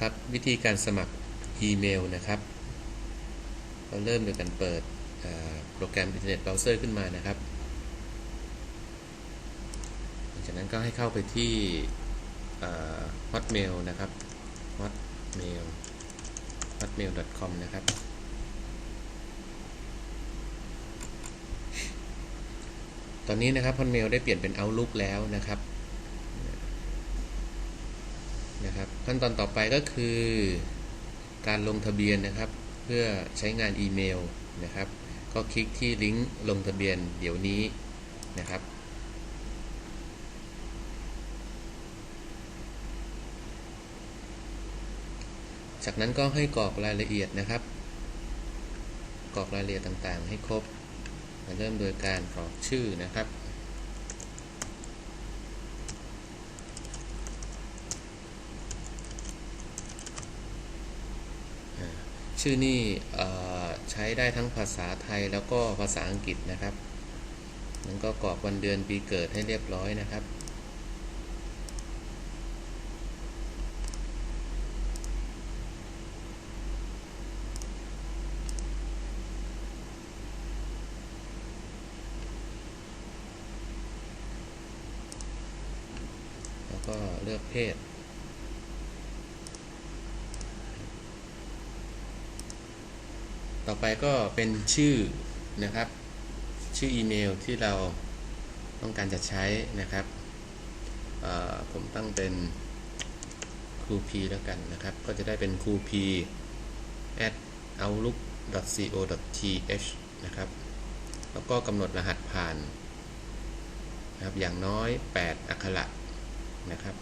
ครับวิธีการสมัครอีเมลนะครับเราเริ่มโดยการเปิดโปรแกรมอินเทอร์เน็ตเบราว์เซอร์ขึ้นมานะครับ หลังจากนั้นก็ให้เข้าไปที่ hotmail นะครับ hotmail hotmail.com นะครับ ตอนนี้นะครับ Hotmail ได้เปลี่ยนเป็น Outlook แล้วนะครับ นะครับ ขั้นตอนต่อไปก็คือการลงทะเบียนนะครับ เพื่อใช้งานอีเมลนะครับ ก็คลิกที่ลิงก์ลงทะเบียนเดี๋ยวนี้นะครับจากนั้นก็ให้กรอกรายละเอียดนะครับ กรอกรายละเอียดต่างๆ ให้ครบ เริ่มโดยการกรอกชื่อนะครับ ชื่อนี่ใช้ได้ทั้งภาษาไทยแล้วก็ภาษาอังกฤษนะครับมันก็กรอกวันเดือนปีเกิดให้เรียบร้อยนะครับ แล้วก็เลือกเพศ ต่อไปก็เป็นชื่อนะครับ ชื่ออีเมลที่เราต้องการจะใช้นะครับ ผมตั้งเป็นครูพีแล้วกันนะครับ ก็จะได้เป็นครูพี at outlook co th นะครับ แล้วก็กำหนดรหัสผ่านนะครับอย่างน้อย 8 อักขระนะครับ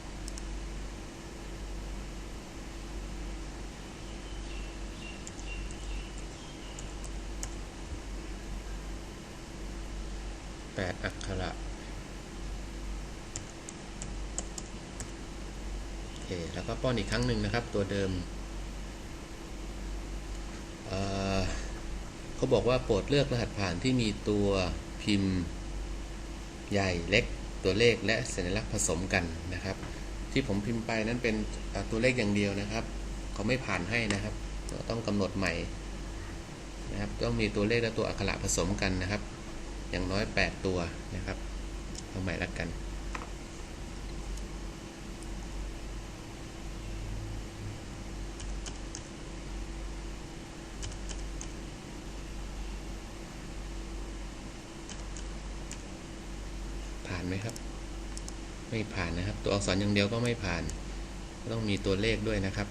8 อักขระโอเคแล้วก็ป้อนอีกครั้งหนึ่งนะครับ ตัวเดิมเเขาบอกว่าโปรดเลือกรหัสผ่านที่มีตัวพิมพ์ใหญ่เล็กตัวเลขและสัญลักษณ์ผสมกันนะครับ ที่ผมพิมพ์ไปนั้นเป็นตัวเลขอย่างเดียวนะครับเขาไม่ผ่านให้นะครับ ต้องกำหนดใหม่นะครับต้องมีตัวเลขและตัวอักขระผสมกันนะครับ อย่างน้อย 8 ตัวนะครับเอาใหม่ละกันผ่านไหมครับ ไม่ผ่านนะครับ ตัวอักษรอย่างเดียวก็ไม่ผ่าน ต้องมีตัวเลขด้วยนะครับ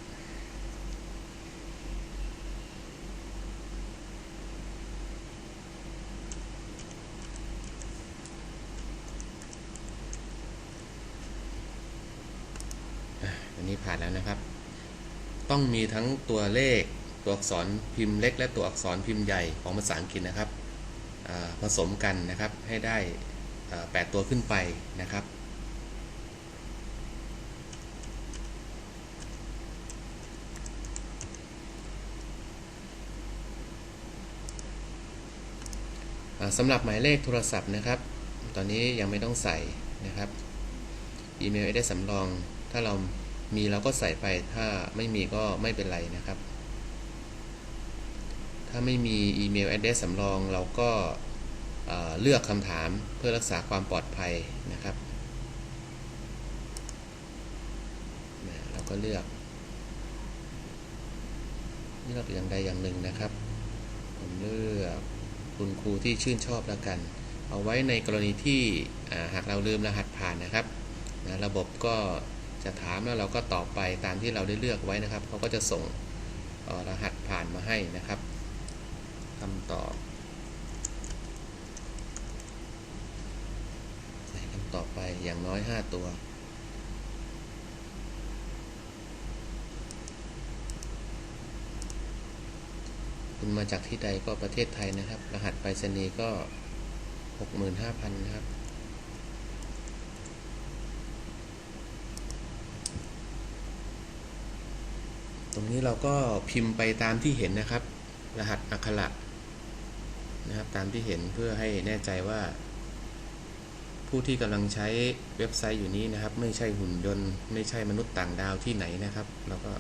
อันนี้ผ่านแล้วนะครับ ต้องมีทั้งตัวเลขตัวอักษรพิมพ์เล็ก และตัวอักษรพิมพ์ใหญ่ของภาษาอังกฤษนะครับผสมกันนะครับให้ได้ 8 ตัวขึ้นไปนะครับ สำหรับหมายเลขโทรศัพท์นะครับ ตอนนี้ยังไม่ต้องใส่นะครับ อีเมลได้สำรองถ้าเรา มีเราก็ใส่ไปถ้าไม่มีก็ไม่เป็นไรนะครับ ถ้าไม่มีอีเมล address สำรองเราก็เลือกคำถามเพื่อรักษาความปลอดภัยนะครับเราก็เลือก เลือกอย่างใดอย่างหนึ่งนะครับ ผมเลือกคุณครูที่ชื่นชอบแล้วกัน เอาไว้ในกรณีที่หากเราลืมรหัสผ่านนะครับระบบก็ จะถามแล้วเราก็ตอบไปตามที่เราได้เลือกไว้นะครับเขาก็จะส่งรหัสผ่านมาให้นะครับคำตอบใส่คำตอบไปอย่างน้อย 5 ตัวคุณมาจากที่ใดก็ประเทศไทยนะครับ รหัสไปรษณีย์ก็ 65,000 นะครับ ตรงนี้เราก็พิมพ์ไปตามที่เห็นนะครับ รหัสอักขระนะครับตามที่เห็นเพื่อให้แน่ใจว่า ผู้ที่กำลังใช้เว็บไซต์อยู่นี้นะครับ ไม่ใช่หุ่นยนต์ไม่ใช่มนุษย์ต่างดาวที่ไหนนะครับแล้วก็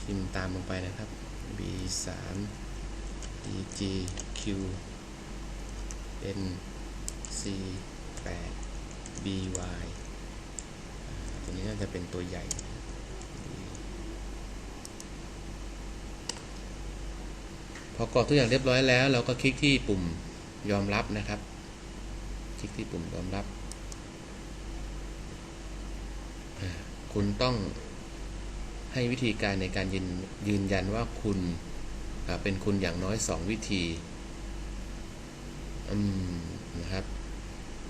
พิมพ์ตามลงไปนะครับ b 3 e g q n c 8 b y ตัวนี้น่าจะเป็นตัวใหญ่ พอกรอกทุกอย่างเรียบร้อยแล้ว เราก็คลิกที่ปุ่มยอมรับนะครับ คลิกที่ปุ่มยอมรับ คุณต้องให้วิธีการในการยืนยืนยันว่าคุณเป็นคุณอย่างน้อย 2 วิธีนะครับ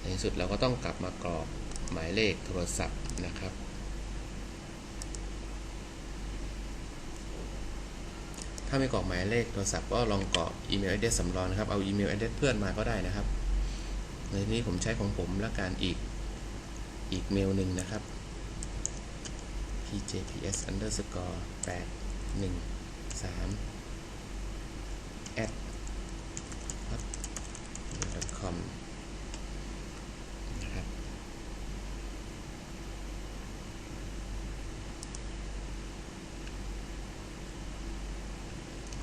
ในสุดเราก็ต้องกลับมากรอกหมายเลขโทรศัพท์นะครับ ถ้าไม่กรอกหมายเลขโทรศัพท์ก็ลองกรอกอีเมล address สำรองนะครับ เอาอีเมล address เพื่อนมาก็ได้นะครับ ในนี้ผมใช้ของผมและการอีกอีกเมลหนึ่งนะครับ pjps underscore 8 1 3 at com นะครับ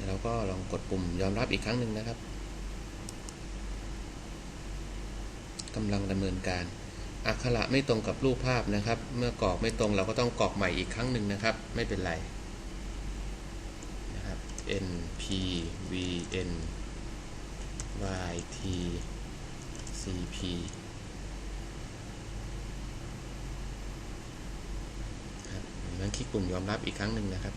เรา ก็ลองกดปุ่มยอมรับอีกครั้งหนึ่งนะครับกำลังดำเนินการอักขระไม่ตรงกับรูปภาพนะครับ เมื่อกรอกไม่ตรงเราก็ต้องกรอกใหม่อีกครั้งหนึ่งนะครับ ไม่เป็นไรนะครับ n p v n y t c p ครับจากนั้นคลิกปุ่มยอมรับอีกครั้งหนึ่งนะครับ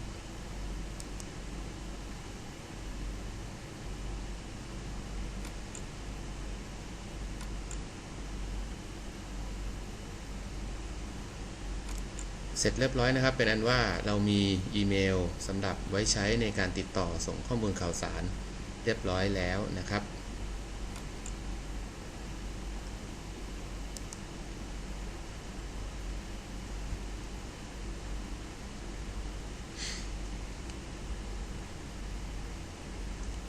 เสร็จเรียบร้อยนะครับ เป็นอันว่าเรามีอีเมลสำหรับไว้ใช้ในการติดต่อส่งข้อมูลข่าวสารเรียบร้อยแล้วนะครับ